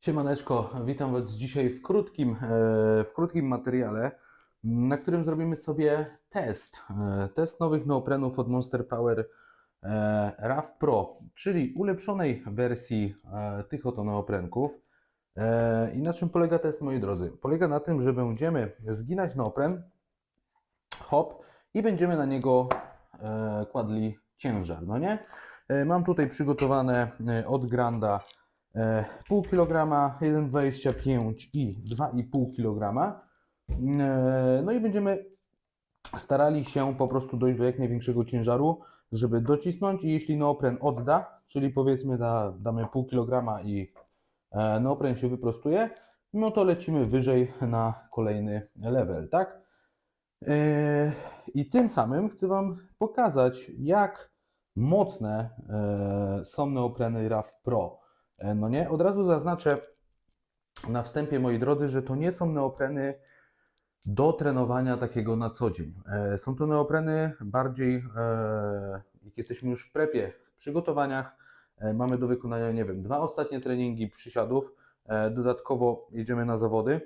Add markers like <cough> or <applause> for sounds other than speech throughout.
Siemaneczko, witam Was dzisiaj w krótkim, e, w krótkim materiale, na którym zrobimy sobie test. E, Test nowych neoprenów od Monster Power e, RAV Pro, czyli ulepszonej wersji tych oto neoprenków. I na czym polega test, moi drodzy? Polega na tym, że będziemy zginać neopren, hop, i będziemy na niego kładli ciężar, no nie? Mam tutaj przygotowane od Granda e, pół kilograma, 1,25 i 2,5 kilograma. E, No i będziemy starali się po prostu dojść do jak największego ciężaru, żeby docisnąć i jeśli neopren odda, czyli powiedzmy da, damy pół kilograma i e, neopren się wyprostuje, no to lecimy wyżej na kolejny level, tak? E, I tym samym chcę Wam pokazać, jak mocne są neopreny RAV Pro. E, No nie, od razu zaznaczę na wstępie, moi drodzy, że to nie są neopreny do trenowania takiego na co dzień. E, Są to neopreny bardziej, e, jak jesteśmy już w prepie, w przygotowaniach, mamy do wykonania, nie wiem, dwa ostatnie treningi przysiadów, dodatkowo jedziemy na zawody,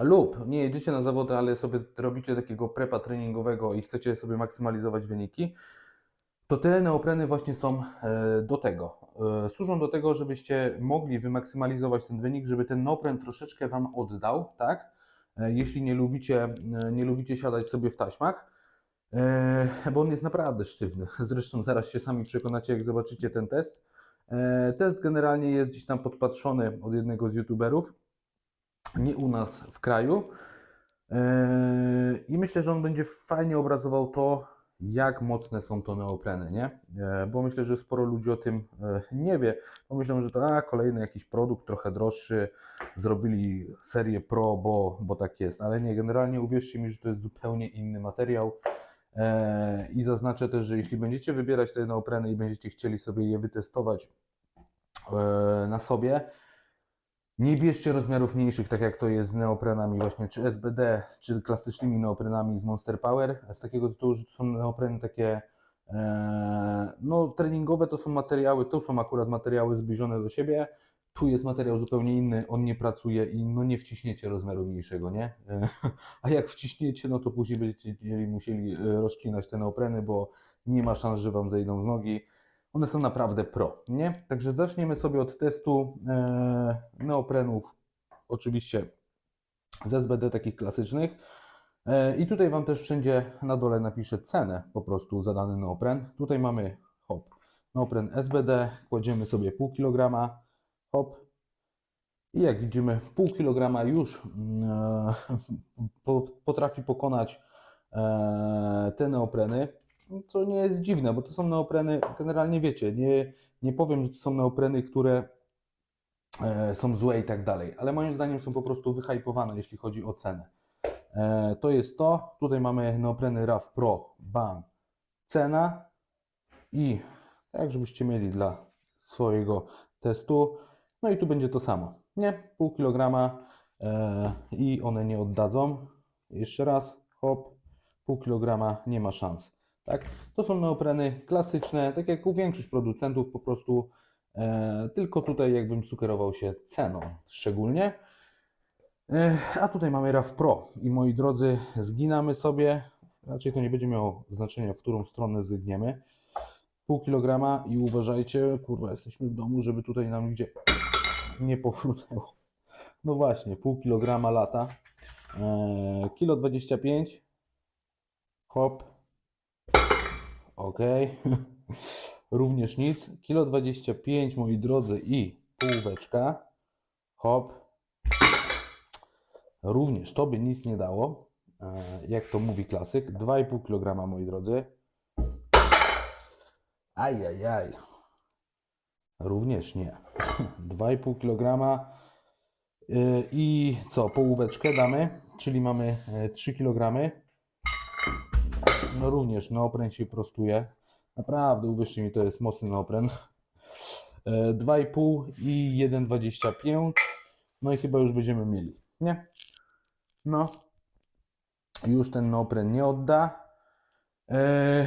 lub nie jedziecie na zawody, ale sobie robicie takiego prepa treningowego i chcecie sobie maksymalizować wyniki, to te neopreny właśnie są e, do tego. E, Służą do tego, żebyście mogli wymaksymalizować ten wynik, żeby ten neopren troszeczkę Wam oddał, tak? E, Jeśli nie lubicie, nie lubicie siadać sobie w taśmach, bo on jest naprawdę sztywny. <laughs> Zresztą zaraz się sami przekonacie, jak zobaczycie ten test. Test generalnie jest gdzieś tam podpatrzony od jednego z youtuberów, nie u nas w kraju. I myślę, że on będzie fajnie obrazował to, jak mocne są to neopreny, nie? E, Bo myślę, że sporo ludzi o tym e, nie wie. Bo myślą, że to a, kolejny jakiś produkt trochę droższy, zrobili serię Pro, bo, bo tak jest. Ale nie, generalnie uwierzcie mi, że to jest zupełnie inny materiał. E, I zaznaczę też, że jeśli będziecie wybierać te neopreny i będziecie chcieli sobie je wytestować na sobie, nie bierzcie rozmiarów mniejszych, tak jak to jest z neoprenami właśnie, czy SBD, czy klasycznymi neoprenami z Monster Power, z takiego tytułu, że to są neopreny takie e, no treningowe, to są materiały, to są akurat materiały zbliżone do siebie, tu jest materiał zupełnie inny, on nie pracuje i no nie wciśniecie rozmiaru mniejszego, nie? E, <laughs> A jak wciśniecie, no to później będziecie musieli e, rozcinać te neopreny, bo nie ma szans, że Wam zejdą z nogi. One są naprawdę pro, nie? Także zaczniemy sobie od testu e, neoprenów, oczywiście z SBD takich klasycznych. E, I tutaj Wam też wszędzie na dole napiszę cenę po prostu za dany neopren. Tutaj mamy hop, neopren SBD, kładziemy sobie pół kilograma, hop. I jak widzimy, pół kilograma już mm, e, po, potrafi pokonać e, te neopreny co nie jest dziwne, bo to są neopreny, generalnie wiecie, nie, nie powiem, że to są neopreny, które e, są złe i tak dalej, ale moim zdaniem są po prostu wyhypowane, jeśli chodzi o cenę. E, to jest to, tutaj mamy neopreny RAV Pro, bam, cena. I tak, żebyście mieli dla swojego testu, no i tu będzie to samo, nie, pół kilograma e, i one nie oddadzą, jeszcze raz, hop, pół kilograma, nie ma szans. Tak? To są neopreny klasyczne, tak jak u większość producentów, po prostu e, tylko tutaj jakbym sugerował się ceną szczególnie. E, a tutaj mamy RAV Pro i moi drodzy, zginamy sobie, raczej to nie będzie miało znaczenia, w którą stronę zgniemy. Pół kilograma i uważajcie, kurwa, jesteśmy w domu, żeby tutaj nam nigdzie nie pofrunęło. No właśnie, pół kilograma lata. E, kilo 25. Hop, Ok. <laughs> Również nic. Kilo 25 moi drodzy i półweczka. Hop. Również to by nic nie dało. E, Jak to mówi klasyk. 2,5 kg moi drodzy. Ajajaj. Również nie. 2,5 kg. Y, I co? Połóweczkę damy, czyli mamy e, 3 kg. No również neopren się prostuje. Naprawdę, uwierzcie mi, to jest mocny neopren. E, 2,5 i 1,25. No i chyba już będziemy mieli, nie? No. Już ten neopren nie odda. E,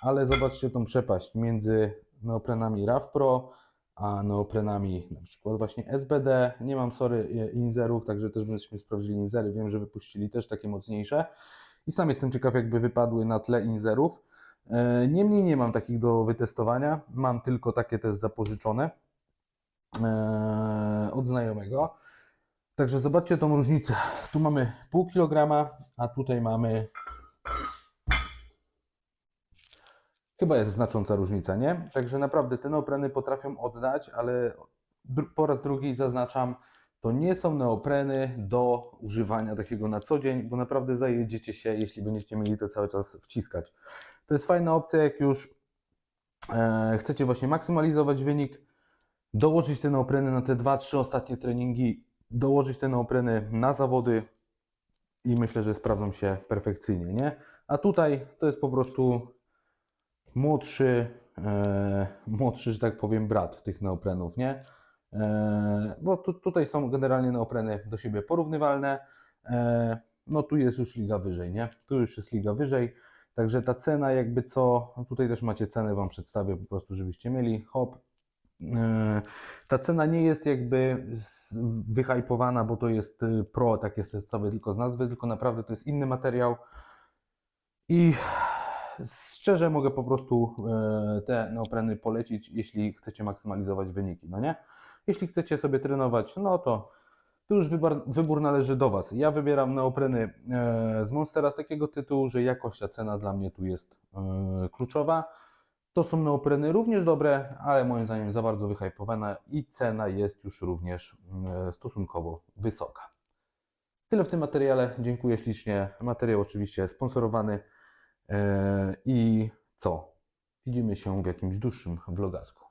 ale zobaczcie tą przepaść między neoprenami RAV Pro a neoprenami na przykład właśnie SBD. Nie mam, sorry, e, inzerów, także też byśmy sprawdzili inzery. Wiem, że wypuścili też takie mocniejsze. I sam jestem ciekaw, jakby wypadły na tle inzerów. E, Niemniej nie mam takich do wytestowania. Mam tylko takie też zapożyczone e, od znajomego. Także zobaczcie tą różnicę. Tu mamy pół kilograma, a tutaj mamy. Chyba jest znacząca różnica, nie? Także naprawdę te neopreny potrafią oddać, ale po raz drugi zaznaczam, to nie są neopreny do używania takiego na co dzień, bo naprawdę zajedziecie się, jeśli będziecie mieli to cały czas wciskać. To jest fajna opcja, jak już e, chcecie właśnie maksymalizować wynik, dołożyć te neopreny na te 2-3 ostatnie treningi, dołożyć te neopreny na zawody i myślę, że sprawdzą się perfekcyjnie, nie? A tutaj to jest po prostu młodszy, e, młodszy, że tak powiem, brat tych neoprenów, nie? E, bo tu, tutaj są generalnie neopreny do siebie porównywalne. E, no tu jest już liga wyżej, nie? Tu już jest liga wyżej. Także ta cena, jakby co, no tutaj też macie cenę, Wam przedstawię po prostu, żebyście mieli. Hop. E, Ta cena nie jest jakby wyhypowana, bo to jest y, pro, takie sobie tylko z nazwy, tylko naprawdę to jest inny materiał. I szczerze mogę po prostu te neopreny polecić, jeśli chcecie maksymalizować wyniki, no nie? Jeśli chcecie sobie trenować, no to tu już wybór, wybór należy do Was. Ja wybieram neopreny e, z Monstera z takiego tytułu, że jakość, a cena dla mnie tu jest e, kluczowa. To są neopreny również dobre, ale moim zdaniem za bardzo wyhypowane i cena jest już również e, stosunkowo wysoka. Tyle w tym materiale. Dziękuję ślicznie. Materiał oczywiście sponsorowany. I co? Widzimy się w jakimś dłuższym vlogasku.